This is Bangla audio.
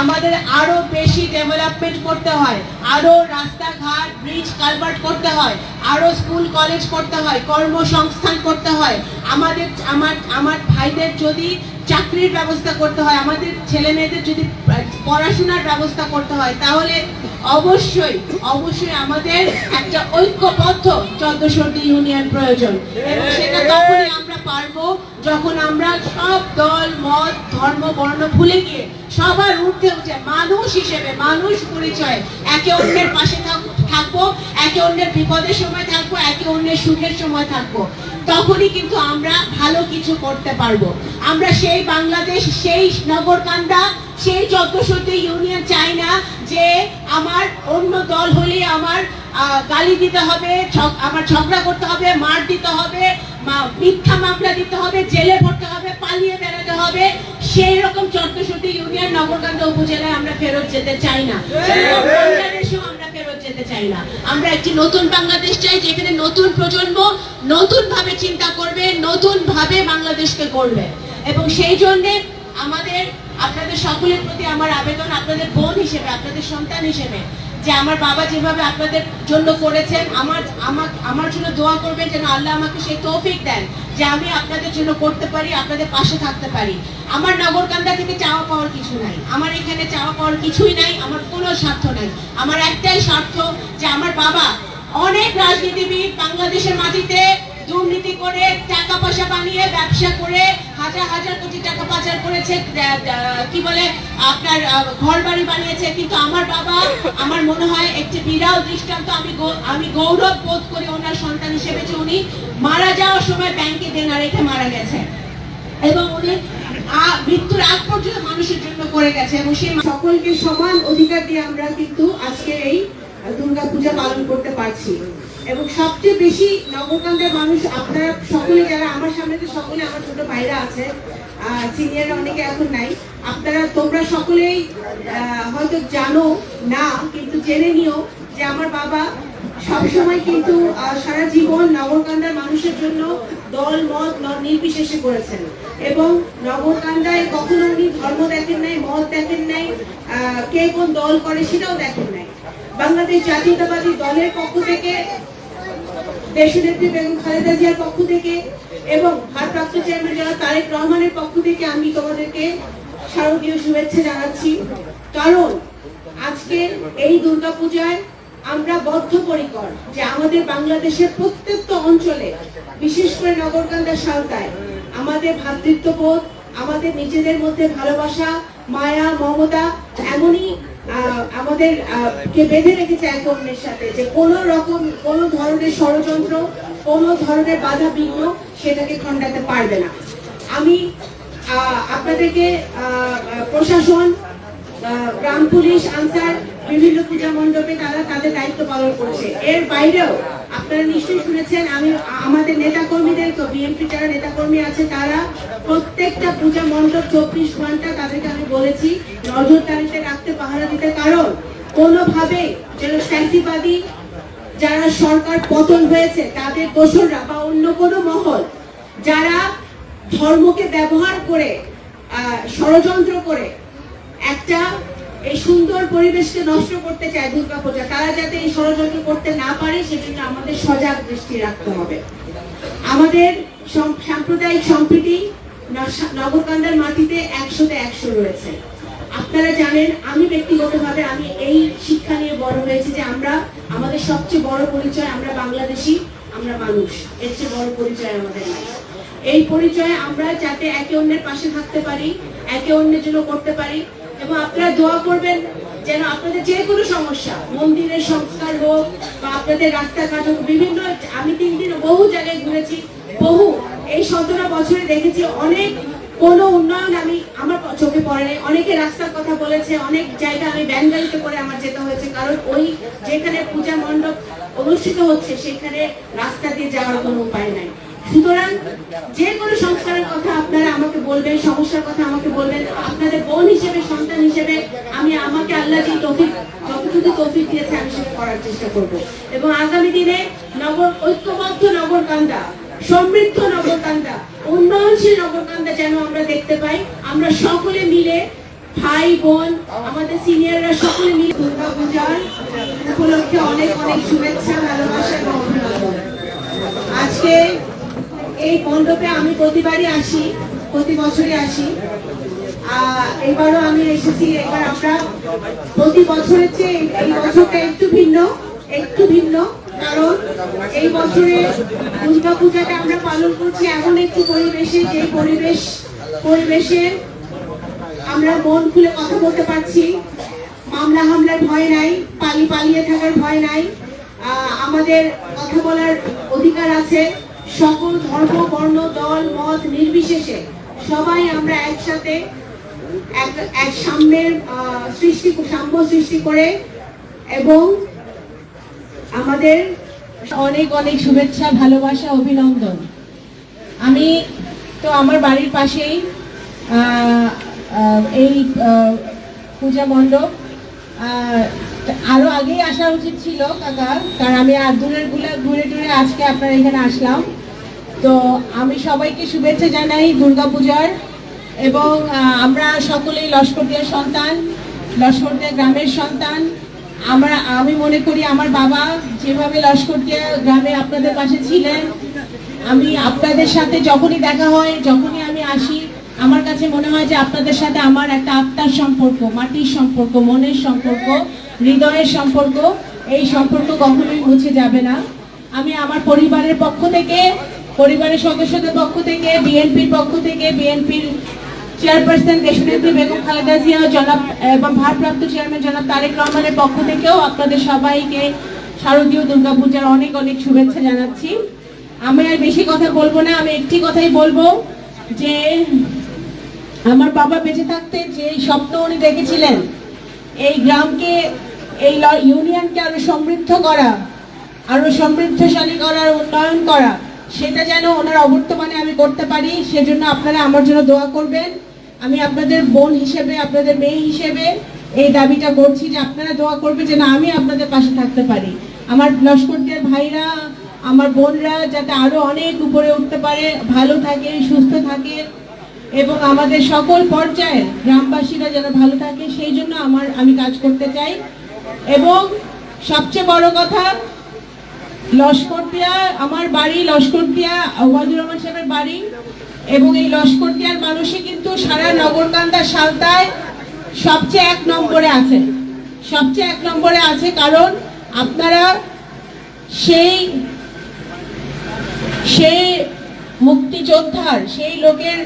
আমাদের রাস্তাঘাট ব্রিজ কালভার্ট করতে হয় স্কুল কলেজ করতে হয়, কর্মসংস্থান করতে হয়, আমাদের, আমার আমার ভাইদের যদি চাকরির ব্যবস্থা করতে হয়, আমাদের ছেলে মেয়েদের যদি পড়াশোনার ব্যবস্থা করতে হয়, তাহলে অবশ্যই অবশ্যই আমাদের একটা ঐক্যবদ্ধ চন্দ্রসর্দি ইউনিয়ন প্রয়োজন। এবং সেটা তখনই আমরা পারব যখন আমরা সব দল, মত, ধর্ম, বর্ণ ভুলে গিয়ে সবার ঊর্ধ্বে উঠে মানুষ হিসেবে, মানুষ পরিচয় একে অন্যের পাশে থাকব, একে অন্যের বিপদের সময় থাকব, একে অন্যের সুখের সময় থাকব। তখনই কিন্তু আমরা ভালো কিছু করতে পারব। আমরা সেই বাংলাদেশ, সেই নগরকান্দা সেই চোদ্দশোটি ইউনিয়ন চাই না যে আমার অন্য দল হলে আমার গালি দিতে হবে আমার ঝগড়া করতে হবে মার দিতে হবে মিথ্যা মামলা দিতে হবে জেলে ভরতে হবে পালিয়ে বেড়াতে হবে। সেই রকম চোদ্দশোটি ইউনিয়ন নগরকান্দা উপজেলায় আমরা ফেরত যেতে চাই না। রকম বাংলাদেশেও আমরা ফেরত যেতে চাই না। আমরা একটি নতুন বাংলাদেশ চাই যেখানে নতুন প্রজন্ম নতুন ভাবে চিন্তা করবে নতুন ভাবে বাংলাদেশকে করবে এবং সেই জন্যে আমাদের আপনাদের সকলের প্রতি আমার আবেদন, আপনাদের বোন হিসেবে, আপনাদের সন্তান হিসেবে, যে আমার বাবা যেভাবে আপনাদের জন্য করেছেন, আমার আমার আমার জন্য দোয়া করবেন যেন আল্লাহ আমাকে সেই তৌফিক দেন যে আমি আপনাদের জন্য করতে পারি, আপনাদের পাশে থাকতে পারি। আমার নগরকান্দা থেকে চাওয়া পাওয়ার কিছু নাই। আমার এখানে চাওয়া পাওয়ার কিছুই নাই, আমার কোনো স্বার্থ নাই। আমার একটাই স্বার্থ যে আমার বাবা অনেক রাজনীতিবিদ বাংলাদেশের মাটিতে দুর্নীতি করে, টাকা পয়সা বানিয়ে ব্যবসা করে হাজার হাজার কোটি টাকা পাচার করেছে কি বলে, আপনার ঘর বাড়ি বানিয়েছে, কিন্তু আমার বাবা, আমার মনে হয় একটি বিরাল দৃষ্টান্ত, আমি আমি গৌরব বোধ করি ওনার সন্তান হিসেবে যে উনি মারা যাওয়ার সময় ব্যাংকে দেনা রেখে মারা গেছে। এবং উনি মৃত্যুর আগ পর্যন্ত মানুষের জন্য করে গেছে, এবং সেই সকলকে সমান অধিকার দিয়ে আমরা কিন্তু আজকে এই দুর্গা পূজা পালন করতে পারছি। এবং সবচেয়ে বেশি নগরকান্দের মানুষ আপনারা সকলে যারা আমার সামনে তো সকলে আমার ছোট ভাইরা আছে সিনিয়র অনেকে এখন নাই, আপনারা তোমরা সকলেই হয়তো জানো না, কিন্তু জেনে নিও যে আমার বাবা সবসময় কিন্তু সারা জীবন নগরকান্দার মানুষের জন্য দল, মত নির্বিশেষে করেছেন। এবং নগরকান্দায় কখনো উনি ধর্ম দেখেন নাই, মত দেখেন নাই কে কোন দল করে সেটাও দেখেন নাই। বাংলাদেশ জাতীয়তাবাদী দলের পক্ষ থেকে দেশনেত্রী বেগম খালেদা জিয়ার পক্ষ থেকে এবং ভারপ্রাপ্ত চেয়ারম্যান যারা তারেক রহমানের পক্ষ থেকে আমি তোমাদেরকে শারদীয় শুভেচ্ছা জানাচ্ছি। কারণ আজকে এই দুর্গাপূজায় আমরা বদ্ধপরিকর যে আমাদের বাংলাদেশের প্রত্যেকটা অঞ্চলে, বিশেষ করে নগরকান্দার সাঁওতায় আমাদের ভ্রাতৃত্ববোধ আমাদের নিজেদের মধ্যে ভালোবাসা, মায়া, মমতা, এমনই আমাদের কে বেঁধে রেখেছে এক অন্যের সাথে, যে কোনো রকম, কোনো ধরনের ষড়যন্ত্র, কোনো ধরনের বাধা বিঘ্ন সেটাকে খণ্ডাতে পারবে না। আমি আপনাদেরকে প্রশাসন গ্রাম পুলিশ, আনসার, বিভিন্ন পূজা মণ্ডপে তারা তাদের দায়িত্ব পালন করছে। এর বাইরেও আপনারা নিশ্চয়ই শুনেছেন, আমি, আমাদের নেতা কর্মীদের তো বিএনপি যারা নেতা কর্মী আছে, তারা প্রত্যেকটা পূজা মণ্ডপ চব্বিশ ঘণ্টা তাদেরকে আমি বলেছি নজরদারিতে রাখতে পাহারা দিতে। কারণ কোনোভাবে যেন ফ্যান্সিবাদী যারা সরকার পতন হয়েছে, তাদের দোসররা বা অন্য কোনো মহল যারা ধর্মকে ব্যবহার করে ষড়যন্ত্র করে একটা এই সুন্দর পরিবেশকে নষ্ট করতে চায় দুর্গাপূজা তারা যাতে এই ষড়যন্ত্র করতে না পারে, সেজন্য আমাদের সজাগ দৃষ্টি রাখতে হবে। আমাদের সাম্প্রদায়িক সম্প্রীতি নগরকান্দার মাটিতে একশোতে একশো রয়েছে। আপনারা জানেন, আমি ব্যক্তিগতভাবে আমি এই শিক্ষা নিয়ে বড় হয়েছি যে আমরা, আমাদের সবচেয়ে বড় পরিচয় আমরা বাংলাদেশি, আমরা মানুষ। এর চেয়ে বড় পরিচয় আমাদের এই পরিচয়ে আমরা যাতে একে অন্যের পাশে থাকতে পারি, একে অন্যের জন্য করতে পারি এবং আপনারা দোয়া করবেন যেন আপনাদের যে কোনো সমস্যা, মন্দিরের সংস্কার হোক বা আপনাদের রাস্তাঘাট হোক, বিভিন্ন, আমি তিন দিন বহু জায়গায় ঘুরেছি, বহু, এই সতেরো বছরে দেখেছি অনেক কোনো উন্নয়ন আমি আমার চোখে পড়ে। অনেকে রাস্তার কথা বলেছে, অনেক জায়গা আমি ব্যাঙ্গালিতে করে আমার যেতে হয়েছে, কারণ ওই যেখানে পূজা মণ্ডপ অনুষ্ঠিত হচ্ছে, সেখানে রাস্তা দিয়ে যাওয়ার কোনো উপায় নাই সুতরাং যে কোনো সংস্কারের কথা আপনারা আমাকে বলবেন, সমস্যার কথা আমাকে বলবেন, আপনাদের বোন হিসেবে, সন্তান হিসেবে, আমি, আমাকে আল্লাহ যে তৌফিক, যতটুকু তৌফিক দিয়েছে আমি সেটা করার চেষ্টা করব। এবং আগামী দিনে নগর, ঐক্যবদ্ধ নগরকান্দা, সমৃদ্ধ নগরকান্দা, উন্নয়নশীল নগরকান্দা যেন আমরা দেখতে পাই, আমরা সকলে মিলে ভাই, বোন, আমাদের সিনিয়ররা সকলে মিলে দুর্গা পূজার উপলক্ষে অনেক অনেক শুভেচ্ছা, ভালোবাসা এবং অভিনন্দন। আজকে এই মণ্ডপে আমি প্রতিবারই আসি, প্রতি বছরই আসি। এবারও আমি এসেছি, এবার আমরা প্রতি বছরের চেয়ে এই- বছরটা একটু ভিন্ন একটু ভিন্ন, কারণ এই বছরে দুর্গা পূজাটা আমরা পালন করছি এমন একটি পরিবেশে যে পরিবেশ, পরিবেশে আমরা মন খুলে কথা বলতে পারছি। মামলা হামলার ভয় নাই, পালি পালিয়ে থাকার ভয় নাই। আমাদের কথা বলার অধিকার আছে। সকল ধর্ম বর্ণ দল মত নির্বিশেষে সবাই আমরা একসাথে এক এক সাম্যের সৃষ্টি সাম্য সৃষ্টি করে এবং আমাদের অনেক অনেক শুভেচ্ছা ভালোবাসা অভিনন্দন। আমি তো আমার বাড়ির পাশেই এই পূজা মণ্ডপ। আহ, আরও আগেই আসা উচিত ছিল কাকা কারণ আমি আর দূরেরগুলা ঘুরে টুরে আজকে আপনার এখানে আসলাম। তো আমি সবাইকে শুভেচ্ছা জানাই দুর্গাপূজার এবং আমরা সকলেই লস্করদিয়ার সন্তান, লস্করদিয়া গ্রামের সন্তান। আমরা, আমি মনে করি আমার বাবা যেভাবে লস্করদিয়া গ্রামে আপনাদের পাশে ছিলেন, আমি আপনাদের সাথে যখনই দেখা হয়, যখনই আমি আসি, আমার কাছে মনে হয় যে আপনাদের সাথে আমার একটা আত্মার সম্পর্ক, মাটির সম্পর্ক, মনের সম্পর্ক, হৃদয়ের সম্পর্ক, এই সম্পর্ক কখনোই মুছে যাবে না। আমি আমার পরিবারের পক্ষ থেকে পরিবারের সদস্যদের পক্ষ থেকে, বিএনপির পক্ষ থেকে, বিএনপির চেয়ারপারসন দেশনেত্রী বেগম খালেদা জিয়া, জনাব, এবং ভারপ্রাপ্ত চেয়ারম্যান জনাব তারেক রহমানের পক্ষ থেকেও আপনাদের সবাইকে শারদীয় দুর্গাপূজার অনেক অনেক শুভেচ্ছা জানাচ্ছি। আমি আর বেশি কথা বলব না, আমি একটি কথাই বলব যে, আমার বাবা বেঁচে থাকতে যে স্বপ্ন উনি দেখেছিলেন, এই গ্রামকে, এই ইউনিয়নকে আরও সমৃদ্ধ করা, আরও সমৃদ্ধশালী করার উন্নয়ন করা সেটা যেন ওনার অবর্তমানে আমি করতে পারি, সেজন্য আপনারা আমার জন্য দোয়া করবেন। আমি আপনাদের বোন হিসেবে, আপনাদের মেয়ে হিসেবে এই দাবিটা করছি যে আপনারা দোয়া করবেন যেন আমি আপনাদের পাশে থাকতে পারি। আমার লস্করদের ভাইরা, আমার বোনরা যাতে আরও অনেক উপরে উঠতে পারে, ভালো থাকে, সুস্থ থাকে, এবং আমাদের সকল পর্যায়ের গ্রামবাসীরা যেন ভালো থাকে, সেই জন্য আমার, আমি কাজ করতে চাই। এবং সবচেয়ে বড় কথা লস্করদিয়া আমার বাড়ি লস্করদিয়া ওয়াজুর রহমান সাহেবের বাড়ি। এবং এই লস্করদিয়ার মানুষই কিন্তু সারা নগরকান্দা সালতায় সবচেয়ে এক নম্বরে আছে। সবচেয়ে এক নম্বরে আছে কারণ আপনারা সেই সেই মুক্তিযোদ্ধার, সেই লোকের